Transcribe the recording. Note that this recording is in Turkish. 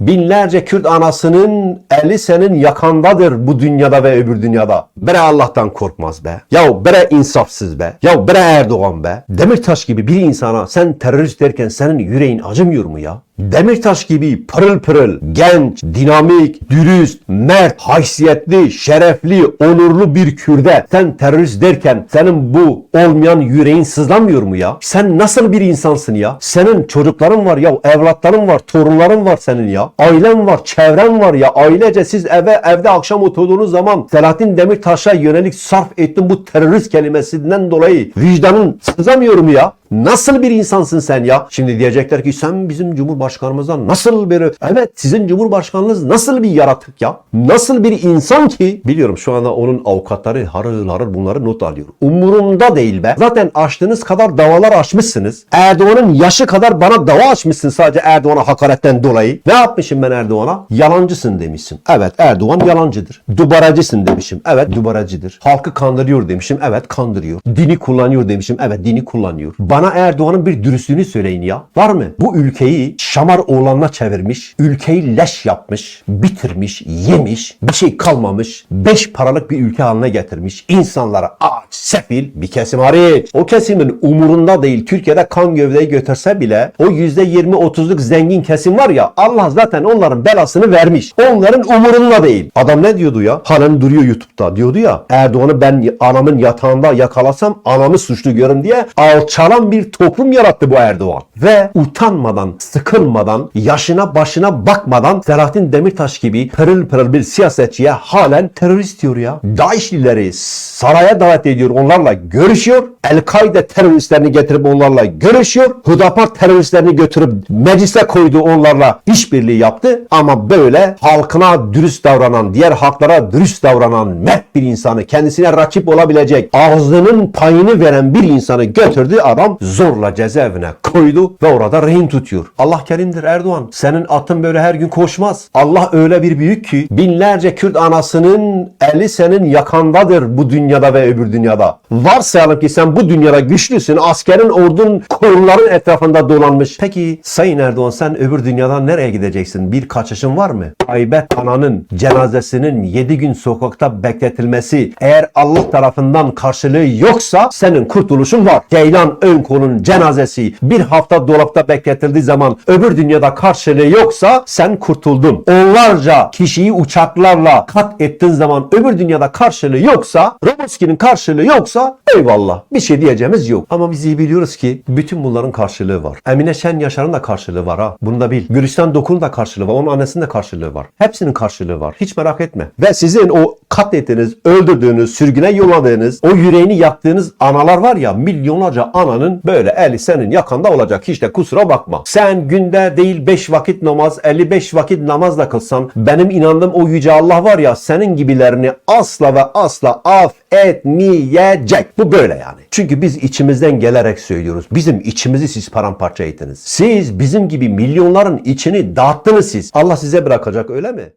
Binlerce Kürt anasının eli senin yakandadır bu dünyada ve öbür dünyada. Bere Allah'tan korkmaz be. Ya bere insafsız be. Ya bere Erdoğan be. Demirtaş gibi bir insana sen terörist derken senin yüreğin acımıyor mu ya? Demirtaş gibi pırıl pırıl, genç, dinamik, dürüst, mert, haysiyetli, şerefli, onurlu bir Kürde sen terörist derken senin bu olmayan yüreğin sızlanmıyor mu ya? Sen nasıl bir insansın ya? Senin çocukların var ya, evlatların var, torunların var senin ya. Ailen var, çevren var ya. Ailece siz eve evde akşam oturduğunuz zaman Selahattin Demirtaş'a yönelik sarf ettin bu terörist kelimesinden dolayı vicdanın sızamıyor mu ya? Nasıl bir insansın sen ya? Şimdi diyecekler ki sen bizim Cumhurbaşkanımızdan nasıl bir... Evet sizin Cumhurbaşkanınız nasıl bir yaratık ya? Nasıl bir insan ki? Biliyorum şu anda onun avukatları harıl harıl bunları not alıyor. Umurumda değil be. Zaten açtığınız kadar davalar açmışsınız. Erdoğan'ın yaşı kadar bana dava açmışsın sadece Erdoğan'a hakaretten dolayı. Ne yapmışım ben Erdoğan'a? Yalancısın demişim. Evet Erdoğan yalancıdır. Dubaracısın demişim. Evet dubaracıdır. Halkı kandırıyor demişim. Evet kandırıyor. Dini kullanıyor demişim. Evet dini kullanıyor. Bana Erdoğan'ın bir dürüstlüğünü söyleyin ya. Var mı? Bu ülkeyi şamar oğlanına çevirmiş. Ülkeyi leş yapmış. Bitirmiş. Yemiş. Bir şey kalmamış. Beş paralık bir ülke haline getirmiş. İnsanlara aç, sefil bir kesim hariç. O kesimin umurunda değil. Türkiye'de kan gövdeyi götürse bile o yüzde yirmi otuzluk zengin kesim var ya Allah zaten onların belasını vermiş. Onların umurunda değil. Adam ne diyordu ya? Halen duruyor YouTube'da. Diyordu ya Erdoğan'ı ben anamın yatağında yakalasam anamı suçlu görün diye alçalan bir toplum yarattı bu Erdoğan. Ve utanmadan, sıkılmadan, yaşına başına bakmadan Selahattin Demirtaş gibi pırıl pırıl bir siyasetçiye halen terörist diyor ya. DAEŞ'lileri saraya davet ediyor, onlarla görüşüyor. El-Kaide teröristlerini getirip onlarla görüşüyor. Hüdapar teröristlerini götürüp meclise koydu onlarla işbirliği yaptı. Ama böyle halkına dürüst davranan, diğer halklara dürüst davranan mert bir insanı, kendisine rakip olabilecek, ağzının payını veren bir insanı götürdü adam zorla cezaevine koydu ve orada rehin tutuyor. Allah kerimdir Erdoğan. Senin atın böyle her gün koşmaz. Allah öyle bir büyük ki binlerce Kürt anasının eli senin yakandadır bu dünyada ve öbür dünyada. Varsayalım ki sen bu dünyada güçlüsün. Askerin, ordun, koruların etrafında dolanmış. Peki Sayın Erdoğan sen öbür dünyadan nereye gideceksin? Bir kaçışın var mı? Aybet ananın cenazesinin 7 gün sokakta bekletilmesi eğer Allah tarafından karşılığı yoksa senin kurtuluşun var. Ceylan Önkol'un cenazesi bir hafta dolapta bekletildiği zaman öbür dünyada karşılığı yoksa sen kurtuldun. Onlarca kişiyi uçaklarla kat ettiğin zaman öbür dünyada karşılığı yoksa Roboski'nin karşılığı yoksa eyvallah bir şey diyeceğimiz yok. Ama biz iyi biliyoruz ki bütün bunların karşılığı var. Emine Şen Yaşar'ın da karşılığı var ha. Bunu da bil. Gülistan Dokun'un da karşılığı var. Onun annesinin de karşılığı var. Hepsinin karşılığı var. Hiç merak etme. Ve sizin o katlettiğiniz, öldürdüğünüz, sürgüne yolladığınız, o yüreğini yaktığınız analar var ya milyonlarca ananın böyle eli senin yakanda olacak. Hiç de kusura bakma. Sen günde değil 5 vakit namaz, 55 vakit namaz da kılsan benim inandığım o yüce Allah var ya senin gibilerini asla ve asla affetmeyecek. Bu böyle yani. Çünkü biz içimizden gelerek söylüyoruz. Bizim içimizi siz paramparça ettiniz. Siz bizim gibi milyonların içini dağıttınız siz. Allah size bırakacak öyle mi?